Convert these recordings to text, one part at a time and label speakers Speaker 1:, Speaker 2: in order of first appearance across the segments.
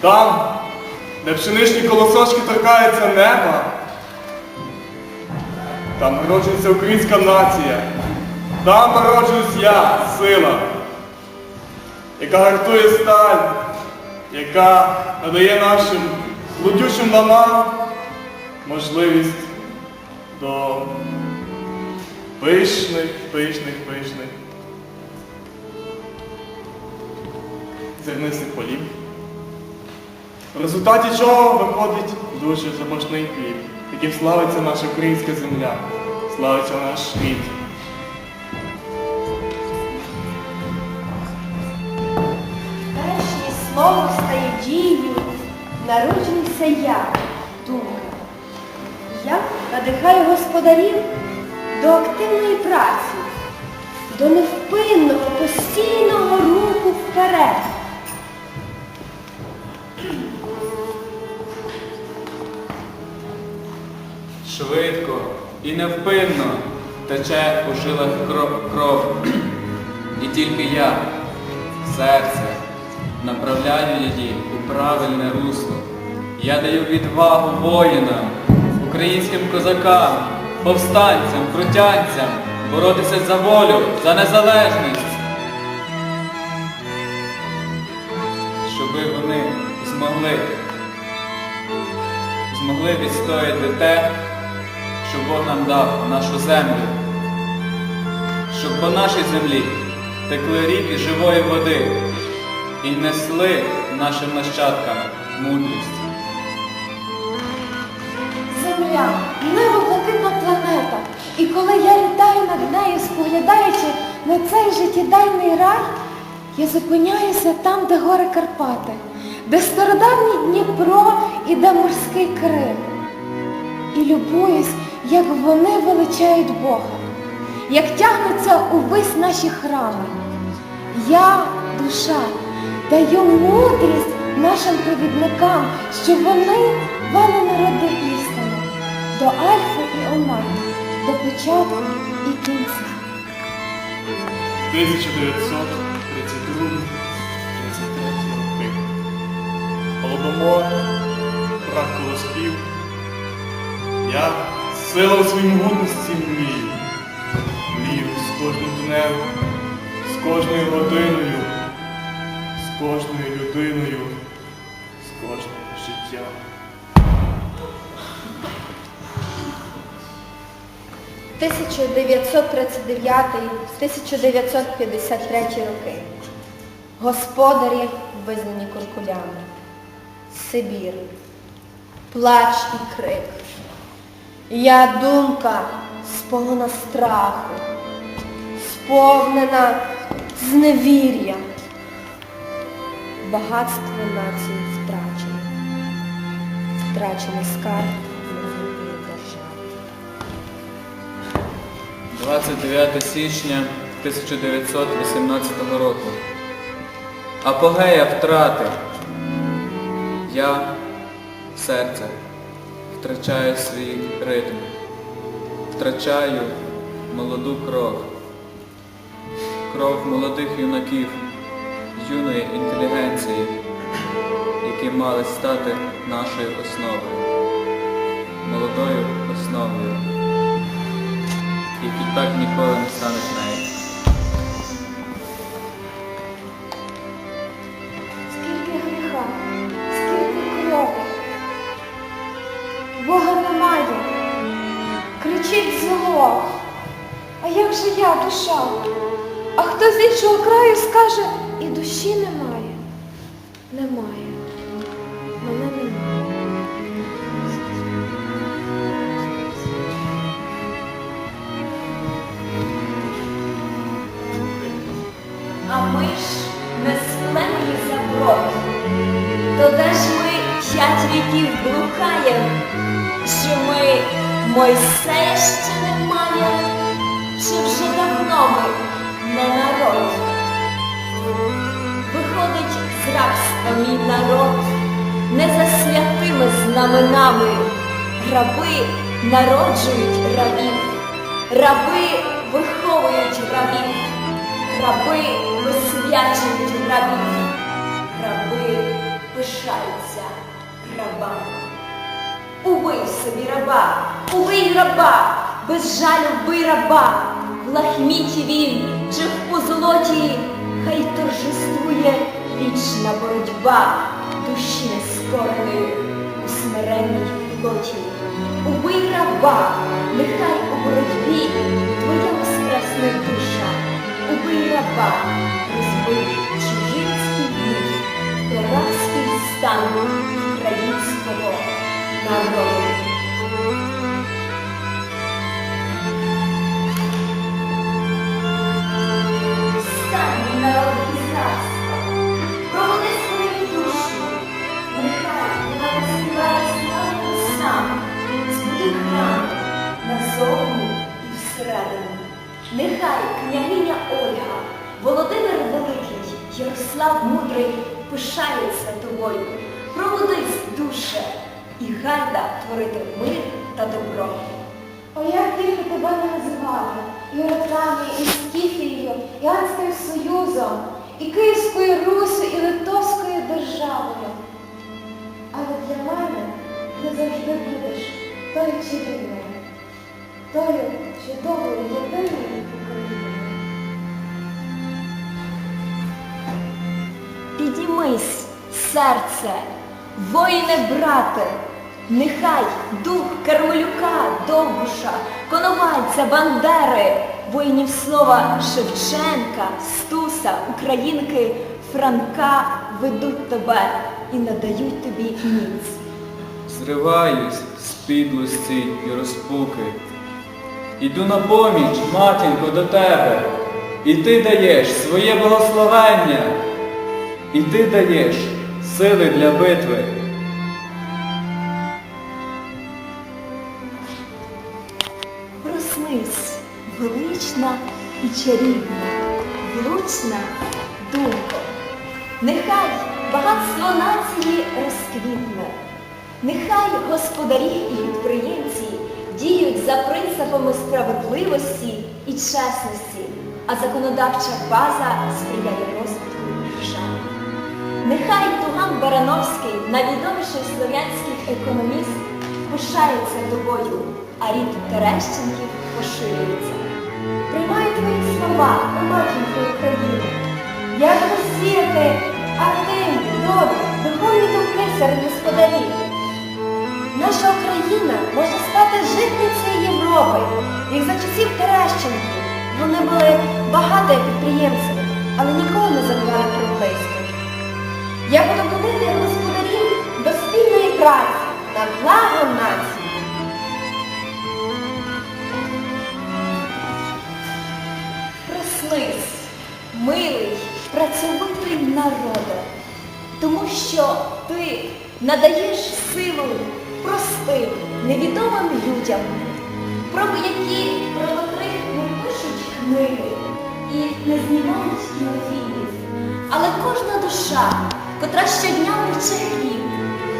Speaker 1: Там, де пшеничні колосочки торкаються неба, там народжується українська нація. Там народжуюсь я, сила, яка гартує сталь, яка надає нашим лудючим домам можливість до пишних, пишних, пишних зернистих полів. В результаті чого виходить дуже запашний хліб, яким славиться наша українська земля, славиться наш рід.
Speaker 2: Перш слово стає дією, народжуюся я, думка. Я надихаю господарів до активної праці, до невпинного, постійного руху вперед.
Speaker 3: Швидко і невпинно тече у жилах кро- кров. І тільки я, серце, направляю її у правильне русло. Я даю відвагу воїнам, українським козакам, повстанцям, крутянцям боротися за волю, за незалежність. Щоби вони змогли змогли відстояти те, що Бог нам дав нашу землю, щоб по нашій землі текли ріки живої води і несли нашим нащадкам мудрість.
Speaker 2: Земля, небо планета. І коли я літаю над нею, споглядаючи на цей життєдайний рай, я зупиняюся там, де гори Карпати, де стародавній Дніпро і де морський Крим. І любуюсь, як вони величають Бога, як тягнуться увесь наші храми. Я, душа, даю мудрість нашим провідникам, щоб вони вели народи істину до Альфи і Омеги, до початку і кінця.
Speaker 1: 1932-33 роки. Голодомор, брак колосків. Я сила у своїй могутності мрію. Мрію з кожним днем, з кожною годиною, з кожною людиною, з кожним життям.
Speaker 2: – 1939-1953 роки. Господарі визнані куркулями. Сибір. Плач і крик. Я думка сповнена страху, сповнена зневір'я. Багатство нації втрачено. Втрачено скарб нової держави.
Speaker 3: 29 січня 1918 року. Апогея втрати. Я, серце, втрачаю свій ритм, втрачаю молоду кров, кров молодих юнаків, юної інтелігенції, які мали стати нашою основою, молодою основою які так ніколи не стануть нею.
Speaker 2: Кричить зло. А як же я, душа? А хто з іншого краю скаже, і душі немає. Немає. Мене немає.
Speaker 4: А ми ж не сплемені заброд. То де ж ми п'ять віків блукаєм, чи ми Мойсея ще немає, чи вже давно ми не народ? Виходить з рабства мій народ, не за святими знаменами. Раби народжують рабів, раби виховують рабів. Раби висвячують рабів, раби пишаються рабами. Убий собі раба, убий раба, без жалю вбий раба, в лахміті він чи в позолоті, хай торжествує вічна боротьба, душі нескореної у смиренній плоті. Убий раба, нехай у боротьбі твоя воскресне душа, убий раба, розбий чужинський гнів, прорабський стан українського народу. Ярослав Мудрий пишаються тобою. Пробудись, душе, і гайда творити мир та добро.
Speaker 2: О, як тільки тебе не називали, і Орифлеєю, і Скіфією, і Ганським Союзом, і Київською Русю, і Литовською державою. Але для мене ти завжди будеш тою чарівною, тою чудовою єдиною Україною.
Speaker 4: Підіймись, серце, воїне брате, нехай дух Кармелюка, Довбуша, Коновальця, Бандери, воїнів слова Шевченка, Стуса, Українки, Франка ведуть тебе і надають тобі міць.
Speaker 3: Зриваюсь з підлості і розпуки. Іду на поміч, матінко, до тебе, і ти даєш своє благословення, і ти даєш сили для битви.
Speaker 4: Проснись, велична і чарівна, влучна думко. Нехай багатство нації розквітне, нехай господарі і підприємці діють за принципами справедливості і чесності, а законодавча база сприяє розвитку. Нехай Туган Барановський, найвідоміший слов'янський економіст, пишається тобою, а рід Терещенків поширюється. Приймаю твої слова, о матінко України. Як розсіяти активні, добрі, духовні думки серед господарів. Наша Україна може стати житницею Європи, як за часів Терещенків. Вони були багатими підприємцями, але ніколи не забували про близьких. Я буду будити господарів до спільної праці на благо нації. Проснись, милий, працьовитий народе, тому що ти надаєш силу простим, невідомим людям, про які про котрих не пишуть книги і не знімають кінофільмів. Але кожна душа, котра щодня пече хліб,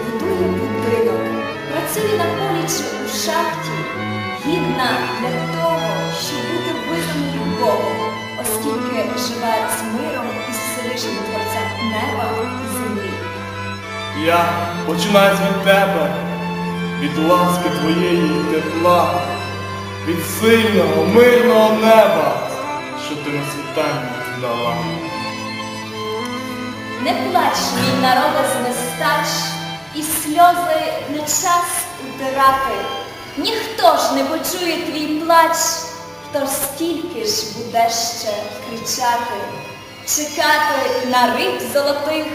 Speaker 4: будує будинок, працює на полі чи у шахті, гідна для того, щоб бути визнаною Богом, оскільки живе з миром і Всевишнім Творцем неба і землі.
Speaker 1: Я починаю від тебе, від ласки твоєї тепла, від сильного, мирного неба, що ти на світанні дала.
Speaker 4: Не плач, мій народе з нестач, і сльози не час утирати. Ніхто ж не почує твій плач, тож стільки ж будеш ще кричати, чекати на риб золотих,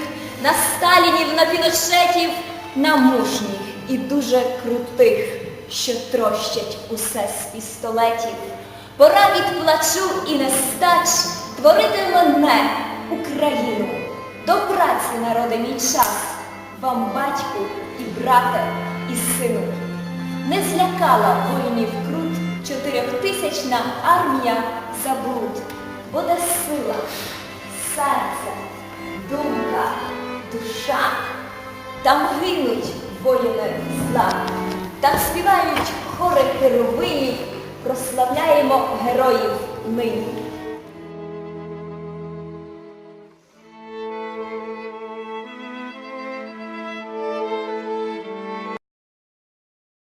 Speaker 4: на сталінів, на піночетів, на мужніх і дуже крутих, що трощать усе з пістолетів. Пора від плачу і нестач творити мене. До праці, народи, мій час, вам, батьку і брате, і сину. Не злякала воїнів крут чотирьохтисячна армія заблуд, буде сила, серце, думка, душа. Там гинуть воїни зла, там співають хори херовинів, прославляємо героїв нині.